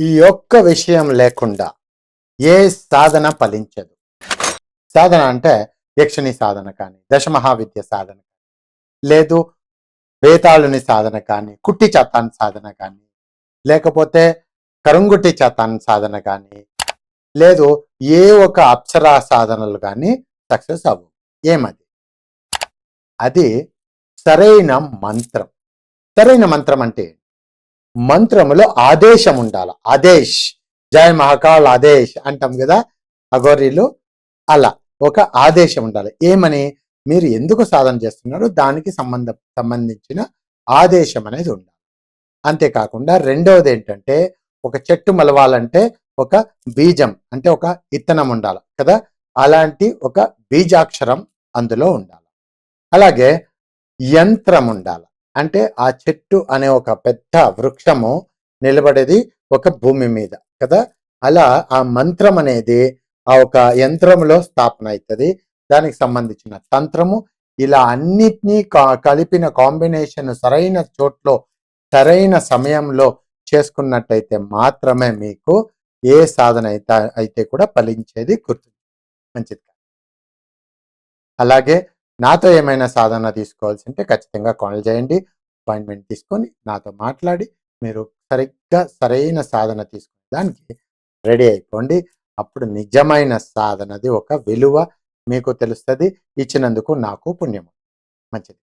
ఈ ఒక్క విషయం లేకుండా ఏ సాధన ఫలించదు. సాధన అంటే యక్షిణి సాధన కానీ దశమహావిద్య సాధన కానీ లేదు వేతాళుని సాధన కానీ కుట్టి చతాన్ సాధన కానీ లేకపోతే కరుంగుట్టి చతాన్ సాధన కానీ లేదు ఏ ఒక అప్సరా సాధనలు కానీ సక్సెస్ అవ్వవు. ఏమది? అది సరైన మంత్రం. సరైన మంత్రం అంటే మంత్రములో ఆదేశం ఉండాలి. ఆదేశ్ జయ మహాకాళ్ ఆదేశ్ అంటాం కదా అగోరీలు అలా ఒక ఆదేశం ఉండాలి. ఏమని? మీరు ఎందుకు సాధన చేస్తున్నారో దానికి సంబంధ సంబంధించిన ఆదేశం అనేది ఉండాలి. అంతేకాకుండా రెండవది ఏంటంటే ఒక చెట్టు మలవాలంటే ఒక బీజం అంటే ఒక ఇత్తనం ఉండాలి కదా అలాంటి ఒక బీజాక్షరం అందులో ఉండాలి. అలాగే యంత్రం ఉండాలి. అంటే ఆ చెట్టు అనే ఒక పెద్ద వృక్షము నిలబడేది ఒక భూమి మీద కదా? అలా ఆ మంత్రం అనేది ఆ ఒక యంత్రంలో స్థాపన అవుతుంది దానికి సంబంధించిన తంత్రము. ఇలా అన్నిటినీ కా- కలిపిన కాంబినేషన్ సరైన చోట్లో సరైన సమయంలో చేసుకున్నట్టయితే మాత్రమే మీకు ఏ సాధన అయితే అయితే కూడా ఫలించేది గుర్తు మంచిది అలాగే నాతో ఏమైనా సాధన తీసుకోవాల్సి ఉంటే ఖచ్చితంగా కాల్ చేయండి అపాయింట్మెంట్ తీసుకొని నాతో మాట్లాడి మీరు సరిగ్గా సరైన సాధన తీసుకునే దానికి రెడీ అయిపోండి. అప్పుడు నిజమైన సాధనది ఒక విలువ మీకు తెలుస్తుంది. ఇచ్చినందుకు నాకు పుణ్యము. మంచిది.